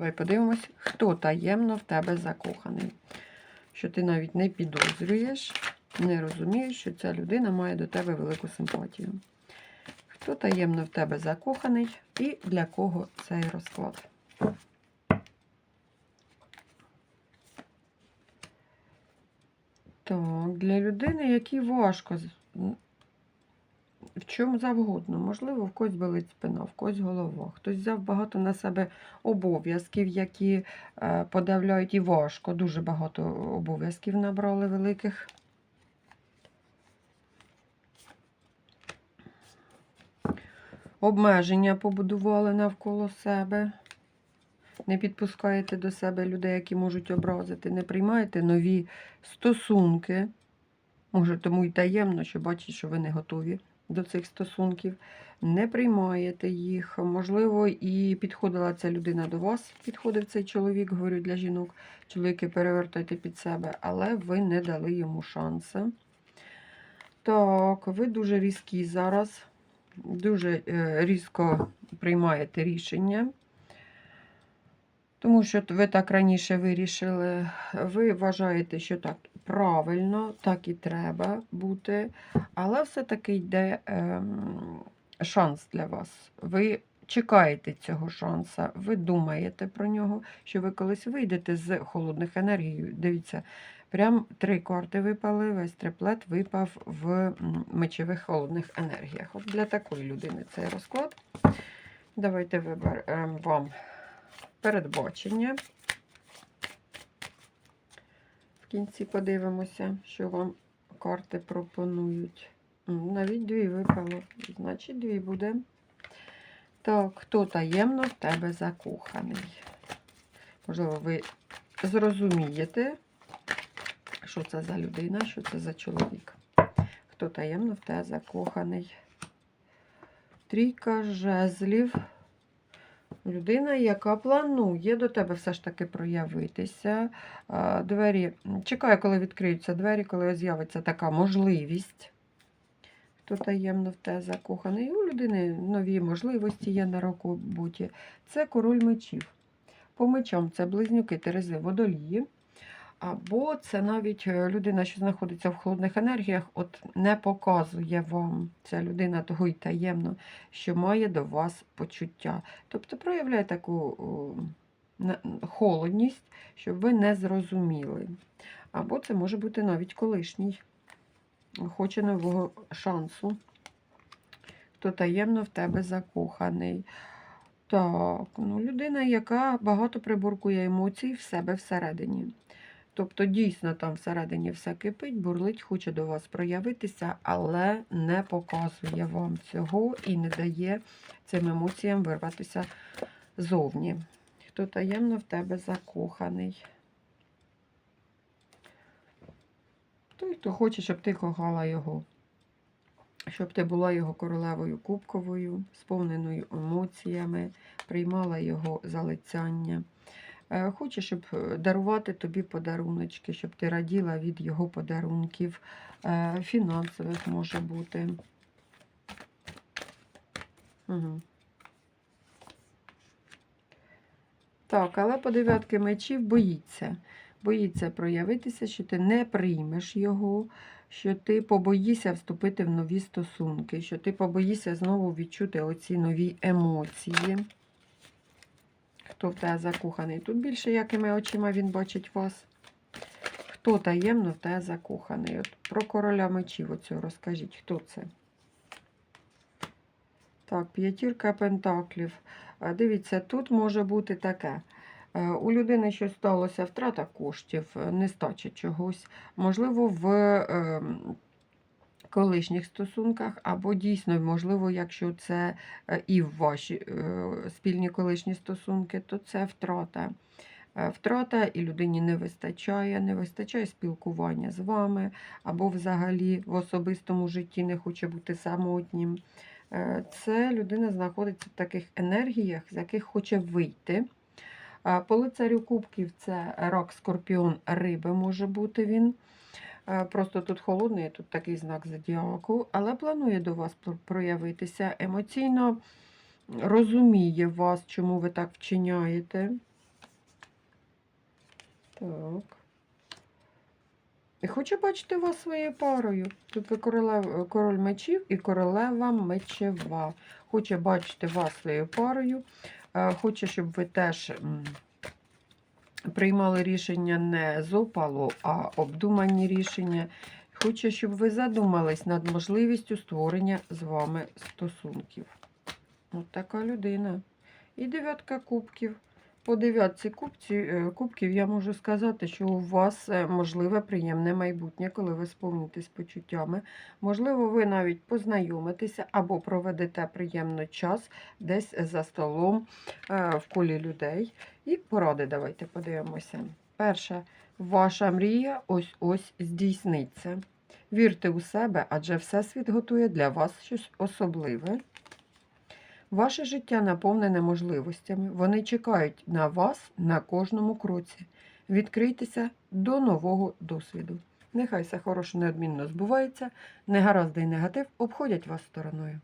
Давай подивимось, хто таємно в тебе закоханий. Що ти навіть не підозрюєш, не розумієш, що ця людина має до тебе велику симпатію. Хто таємно в тебе закоханий і для кого цей розклад? Так, для людини, якій важко в чому завгодно. Можливо, в когось болить спина, в когось голова. Хтось взяв багато на себе обов'язків, які е, подавляють і важко. Дуже багато обов'язків набрали великих. Обмеження побудували навколо себе. Не підпускаєте до себе людей, які можуть образити, не приймаєте нові стосунки. Може, тому й таємно, що бачить, що ви не готові до цих стосунків. Не приймаєте їх. Можливо, і підходила ця людина до вас, підходив цей чоловік, говорю для жінок. Чоловіки, перевертайте під себе, але ви не дали йому шанси. Так, ви дуже різкі зараз, дуже е, різко приймаєте рішення. Тому що ви так раніше вирішили, ви вважаєте, що так правильно, так і треба бути, але все-таки йде ем, шанс для вас. Ви чекаєте цього шанса, ви думаєте про нього, що ви колись вийдете з холодних енергій. Дивіться, прям три карти випали, весь триплет випав в мечових холодних енергіях. От для такої людини цей розклад. Давайте виберемо вам передбачення. В кінці подивимося, що вам карти пропонують. Навіть дві випало, значить дві буде. Так, хто таємно в тебе закоханий? Можливо, ви зрозумієте, що це за людина, що це за чоловік. Хто таємно в тебе закоханий? Трійка жезлів. Людина, яка планує до тебе все ж таки проявитися. Двері, чекає, коли відкриються двері, коли з'явиться така можливість. Хто таємно в те закоханий. У людини нові можливості є на роботі. Це король мечів. По мечам це близнюки Терези водолії. Або це навіть е, людина, що знаходиться в холодних енергіях, от не показує вам ця людина того й таємно, що має до вас почуття. Тобто проявляє таку холодність, щоб ви не зрозуміли. Або це може бути навіть колишній, хоче нового шансу. Хто таємно в тебе закоханий. Так, ну людина, яка багато приборкує емоцій в себе всередині. Тобто, дійсно, там всередині все кипить, бурлить, хоче до вас проявитися, але не показує вам цього і не дає цим емоціям вирватися зовні. Хто таємно в тебе закоханий? Той, хто хоче, щоб ти кохала його. Щоб ти була його королевою кубковою, сповненою емоціями, приймала його залицяння. Е, Хоче, щоб е, дарувати тобі подаруночки, щоб ти раділа від його подарунків, е, фінансових може бути. Угу. Так, але по дев'ятки мечів боїться. Боїться проявитися, що ти не приймеш його, що ти побоїшся вступити в нові стосунки, що ти побоїшся знову відчути оці нові емоції. Хто в тебе закоханий? Тут більше якими очима він бачить вас. Хто таємно в тебе закоханий? От про короля мечів оцього розкажіть, хто це? Так, п'ятірка пентаклів. Дивіться, тут може бути таке. Е, У людини щось сталося, втрата коштів, е, нестача чогось. Можливо, в е, колишніх стосунках, або дійсно, можливо, якщо це е, і ваші е, спільні колишні стосунки, то це втрата. Е, Втрата і людині не вистачає, не вистачає спілкування з вами, або взагалі в особистому житті не хоче бути самотнім. Це людина знаходиться в таких енергіях, з яких хоче вийти. По лицарю кубків це рак, скорпіон, риби може бути він. Е, Просто тут холодний, тут такий знак зодіаку, але планує до вас проявитися. Емоційно розуміє вас, чому ви так вчиняєте. Так. І хочу бачити вас своєю парою. Тут ви королев, король мечів і королева мечева. Хоче бачити вас своєю парою. Е, Хоче, щоб ви теж приймали рішення не з опалу, а обдумані рішення. Хочу, щоб ви задумались над можливістю створення з вами стосунків. От така людина. І дев'ятка кубків. По дев'ятці е, кубків я можу сказати, що у вас е, можливе приємне майбутнє, коли ви сповнитесь почуттями. Можливо, ви навіть познайомитеся або проведете приємний час десь за столом е, в колі людей. І поради давайте подивимося. Перша, ваша мрія ось-ось здійсниться. Вірте у себе, адже Всесвіт готує для вас щось особливе. Ваше життя наповнене можливостями. Вони чекають на вас на кожному кроці. Відкрийтеся до нового досвіду. Нехай все хороше неодмінно збувається, негаразди й негатив обходять вас стороною.